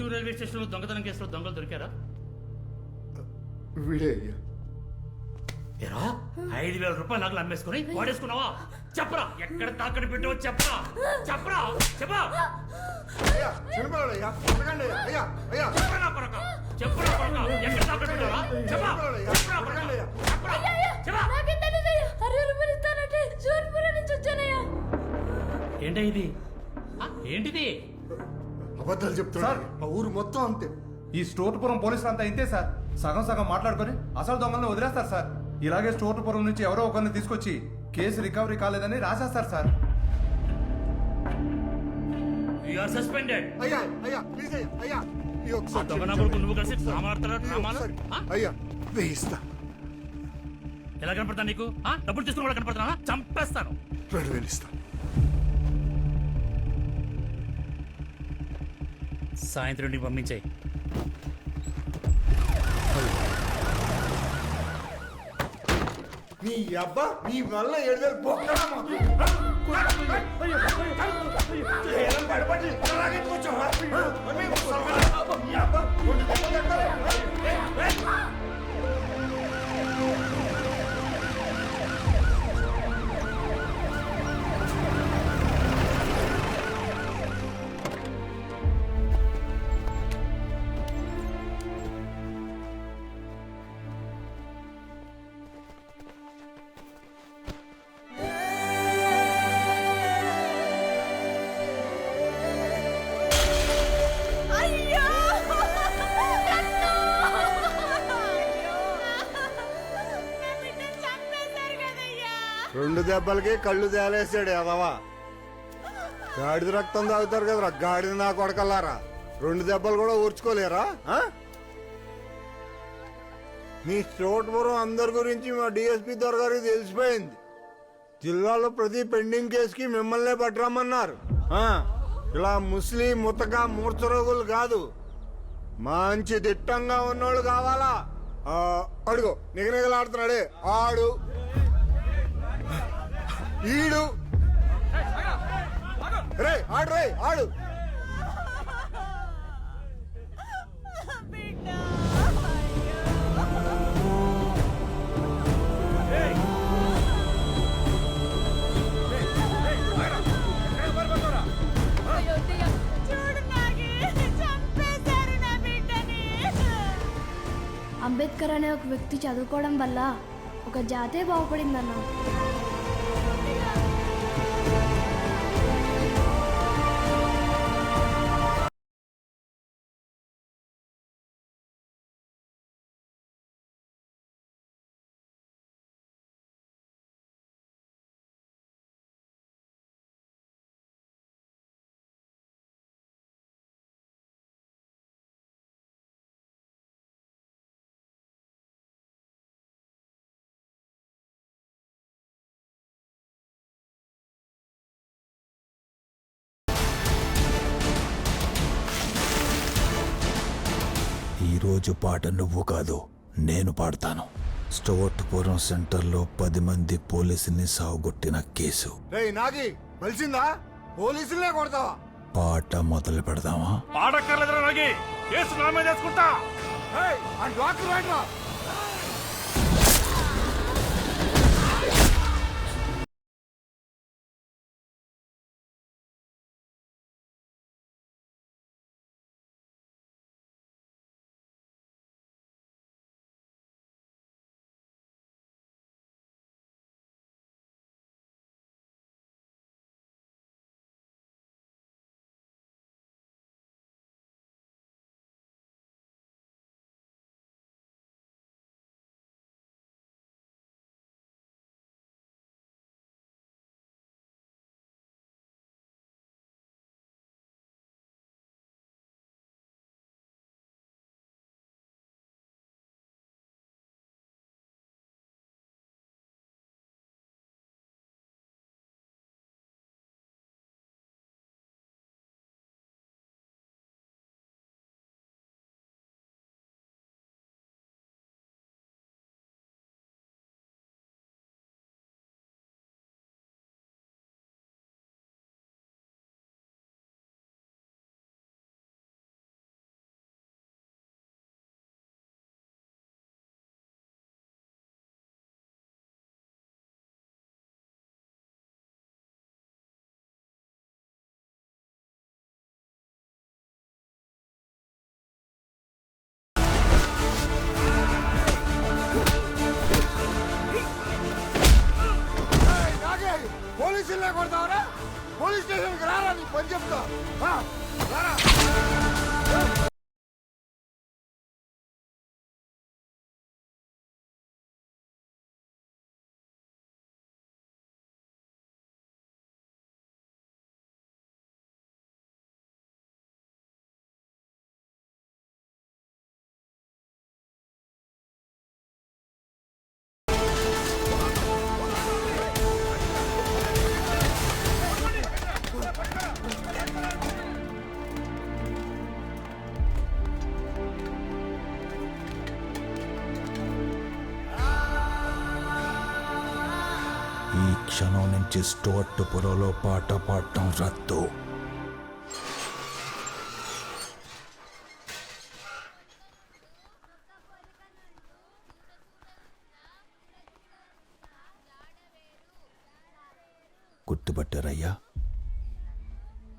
Guntur railway స్టేషన్లో దొంగతనం కేసులో దొంగలు దొరికారా? వీడే అయ్యా. ఎరా ఐదు వేల రూపాయలు నగలు అమ్మేసుకుని వాడేసుకున్నావా? చెప్పరా ఎక్కడ తాకడి పెట్టావో చెప్పరా? చెప్పరా చెప్పరా? అయ్యా చనిపోయాడు అయ్యా కొట్టకండి అయ్యా అయ్యా అయ్యా. చెప్పరా కొరక చెప్పరా కొరక ఎక్కడ తాకడి పెట్టావా? చెప్పరా. చెప్పరా కొరక చెప్పరా. చెప్పరా. నాకేం తెలియదయ్యా అరవై రూపాయలు ఇస్తానంటే జోన్పురం నుంచి వచ్చానయ్యా. ఏంటి ఇది? ఏంటిది? అబద్ధాలు చెప్తున్నాడు. మా ఊరు మొత్తం అంతే. ఈ స్టోర్పురం పోలీసులు అంతా ఇంతే సార్. సగం సగం మాట్లాడుకొని అసలు దొంగలను వదిలేస్తారు సార్. ఇలాగే స్టోర్పురం నుంచి ఎవరో ఒకరిని తీసుకొచ్చి కేసు రికవరీ కాలేదని రాసేస్తారు సార్. యు ఆర్ సస్పెండెడ్ అయ్యా అయ్యా ప్లీజ్ అయ్యా అయ్యా. ఈ ఆ ఒకసారి దొంగ క్షమించండి. నగలకు నువ్వు కలిసి డ్రామాలు ఈ డ్రామాలు ఒకసారి. ఆ? అయ్యా వేయిస్తా. ఎలా కనపడతా నీకు? ఆ? డబ్బులు తీసుకుని కూడా కనపడతా చంపేస్తాను. రెండు వేలు ఇస్తా. సాయంత్రం నీకు పంపించాయి నీ అబ్బా నీ వల్ల ఏడు వేలు బొక్కడా మాకు. ఏలం దెబ్బలకి కళ్ళు తేలేసాడు ఎదవా గాడిద రక్తం తాగుతారు కదరా గాడిద నా కొడకల్లారా? రెండు దెబ్బలు కూడా ఊర్చుకోలేరా? మీ చోటపురం అందరి గురించి మా డిఎస్పి గారికి తెలిసిపోయింది. జిల్లాలో ప్రతి పెండింగ్ కేసుకి మిమ్మల్నే పట్టరమ్మన్నారు. ఇలా ముస్లిం ముతక మూర్చరోగులు కాదు. మంచి దిట్టంగా ఉన్నోళ్ళు కావాలా? అడుగు నిగనిగలాడుతున్నాడే. ఆడు. ఈడు. రే ఆడు రే ఆడు. అంబేద్కర్ అనే ఒక వ్యక్తి చదువుకోవడం వల్ల ఒక జాతే బాగుపడిందన్నా. ఈరోజు పాట నువ్వు కాదు నేను పాడతాను. స్టోర్ట్పురం సెంటర్లో పది మంది పోలీసుల్ని సావుగొట్టిన కేసు. నాగి కలిసిందా పోలీసులనే కొడతావా? పాట మొదలు పెడదామా? పాడక్కర్లేదురా నాగి కేసు నా మీద పోలీస్ స్టేషన్కి రారా నీ పని చెప్తా. రారా క్షణం నుంచి స్టోర్ట్ పొరలో పాట పాడటం రద్దు. గుర్తుపట్టారయ్యా?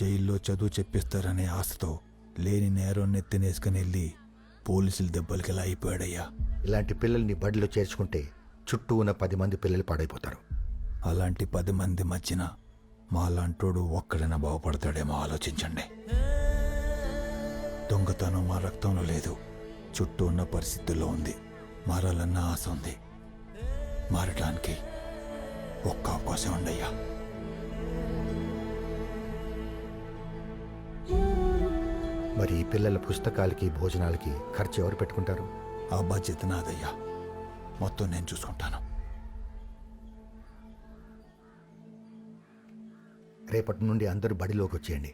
జైల్లో చదువు చెప్పిస్తారనే ఆశతో లేని నేరం నెత్తినేసుకుని వెళ్ళి పోలీసులు దెబ్బలకి ఎలా అయిపోయాడయ్యా ఇలాంటి పిల్లల్ని బడిలో చేర్చుకుంటే చుట్టూ ఉన్న పది మంది పిల్లలు పాడైపోతారు. అలాంటి పది మంది మధ్యన మాలాంటోడు ఒక్కడైనా బాగుపడతాడేమో ఆలోచించండి. దొంగతనం మా రక్తంలో లేదు. చుట్టూ ఉన్న పరిస్థితుల్లో ఉంది. మారాలన్న ఆశ ఉంది. మారటానికి ఒక్క అవకాశం ఉండయ్యా మరి ఈ పిల్లల పుస్తకాలకి భోజనాలకి ఖర్చు ఎవరు పెట్టుకుంటారు? ఆ బాధ్యత నాదయ్యా. మొత్తం నేను చూసుకుంటాను. రేపటి నుండి అందరూ బడిలోకి వచ్చేయండి.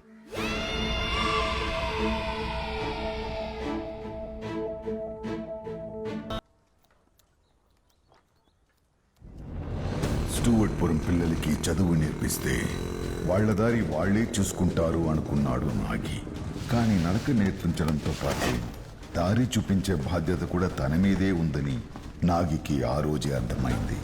స్టూవర్ట్పురం పిల్లలకి చదువు నేర్పిస్తే వాళ్ళ దారి వాళ్ళే చూసుకుంటారు అనుకున్నాడు నాగి. కానీ నడక నేర్పించడంతో పాటు దారి చూపించే బాధ్యత కూడా తన మీదే ఉందని నాగికి ఆ రోజే అర్థమైంది.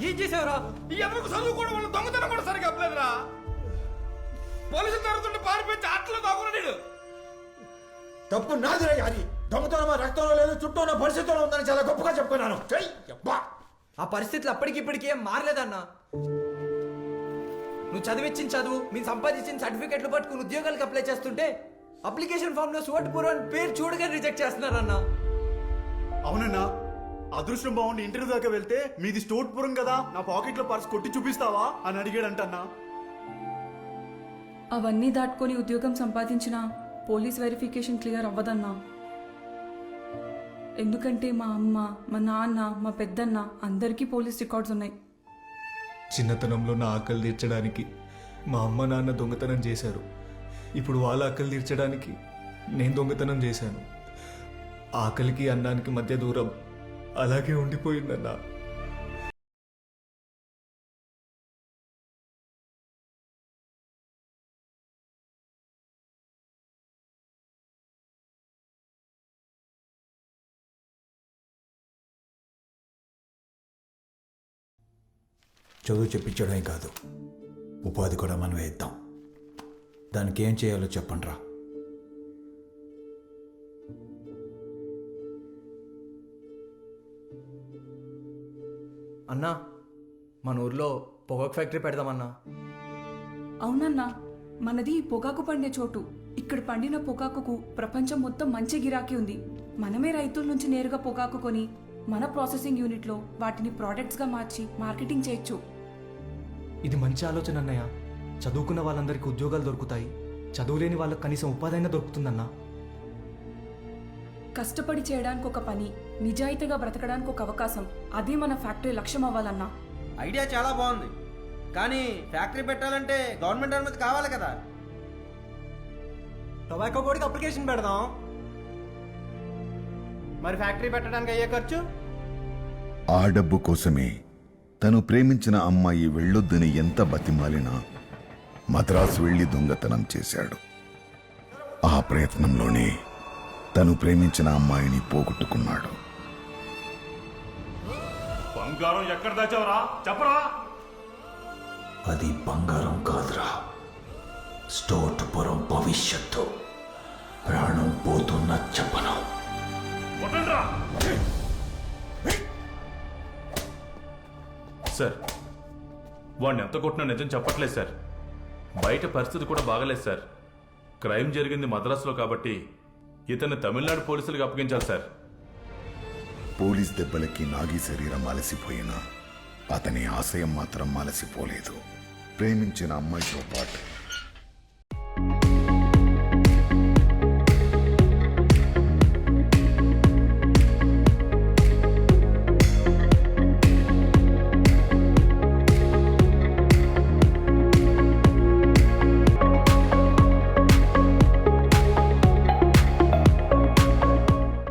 ఏం చేసావురా ఈ ఎవరికి చదువుకోవడం వల్ల దొంగతనం కూడా సరిగా అప్పలేదురా పోలీసులు తరుగుతుంటే పారిపోయి అట్లా దాగున్నాడు తప్పు నాదిరా అది దొంగతనమా రక్తంలో లేదు చుట్టూ ఉన్న పరిస్థితుల్లో ఉందని చాలా గొప్పగా చెప్పుకున్నాను యబ్బా. ఆ పరిస్థితులు అప్పటికిప్పటికి ఏం మారలేదన్నా నువ్వు చదివించిన చదువు మీరు సంపాదించిన సర్టిఫికెట్లు పట్టుకుని ఉద్యోగాలకు అప్లై చేస్తుంటే అప్లికేషన్ ఫామ్లో సువట్పూర్ అని పేరు చూడగానే రిజెక్ట్ చేస్తున్నారన్నా. అవునన్నా అదృష్టం బాగుండి ఇంటర్వ్యూ దాకా వెళ్తే మీది స్టోట్పురం కదా నా పాకెట్లో పర్స్ కొట్టి చూపిస్తావా అని అడిగాడంటన్నా. అవన్నీ దాటుకొని ఉద్యోగం సంపాదించిన పోలీస్ వెరిఫికేషన్ క్లియర్ అవ్వదన్నా. ఎందుకంటే మా అమ్మ మా నాన్న మా పెద్దన్న అందరికీ పోలీస్ రికార్డ్స్ ఉన్నాయి. చిన్నతనంలో నా ఆకలి తీర్చడానికి మా అమ్మ నాన్న దొంగతనం చేశారు. ఇప్పుడు వాళ్ళ ఆకలి తీర్చడానికి నేను దొంగతనం చేశాను. ఆకలికి అన్నానికి మధ్య దూరం అలాగే ఉండిపోయిందన్నా. చదువు చెప్పించడమే కాదు. ఉపాధి కూడా మనమే ఇద్దాం. దానికి ఏం చేయాలో చెప్పండి రా అన్నా మన ఊర్లో పొగాకు ఫ్యాక్టరీ పెడదామన్నా. అవునన్నా మనది పొగాకు పండే చోటు. ఇక్కడ పండిన పొగాకుకు ప్రపంచం మొత్తం మంచి గిరాకీ ఉంది. మనమే రైతుల నుంచి నేరుగా పొగాకు కొని మన ప్రాసెసింగ్ యూనిట్లో వాటిని ప్రోడక్ట్స్గా మార్చి మార్కెటింగ్ చేయొచ్చు. ఇది మంచి ఆలోచన అన్నయ్య. చదువుకున్న వాళ్ళందరికీ ఉద్యోగాలు దొరుకుతాయి. చదువులేని వాళ్ళకి కనీసం ఉపాధి అయినా దొరుకుతుందన్నా. కష్టపడి చేయడానికి ఒక పని నిజాయితీగా బ్రతకడానికి ఒక అవకాశం అదే మన ఫ్యాక్టరీ లక్ష్యం అవ్వాలన్నా ఐడియా చాలా బాగుంది. కానీ ఫ్యాక్టరీ పెట్టాలంటే గవర్నమెంట్ అనుమతి కావాలి కదా. టొబాకో బోర్డుకి అప్లికేషన్ పెడదాం. మరి ఫ్యాక్టరీ పెట్టడానికి అయ్యే ఖర్చు? ఆ డబ్బు కోసమే తను ప్రేమించిన అమ్మాయి వెళ్ళొద్దని ఎంత బతిమాలినా మద్రాసు వెళ్ళి దొంగతనం చేశాడు. ఆ ప్రయత్నంలోనే తను ప్రేమించిన అమ్మాయిని పోగొట్టుకున్నాడు. బంగారం ఎక్కడ దాచావురా? చెప్పరా? అది బంగారం కాదురా. స్టోటుపురం భవిష్యత్తు. ప్రాణం పోతున్న చెప్పను. సార్ వాడిని ఎంత కొట్టినా నిజం చెప్పట్లేదు సార్ బయట పరిస్థితి కూడా బాగలేదు సార్ క్రైమ్ జరిగింది మద్రాసులో కాబట్టి ఇతన్ని తమిళనాడు పోలీసులకు అప్పగించాలి సార్ పోలీస్ దెబ్బలకి నాగి శరీరం అలసిపోయినా అతని ఆశయం మాత్రం అలసిపోలేదు. ప్రేమించిన అమ్మాయితో పాటు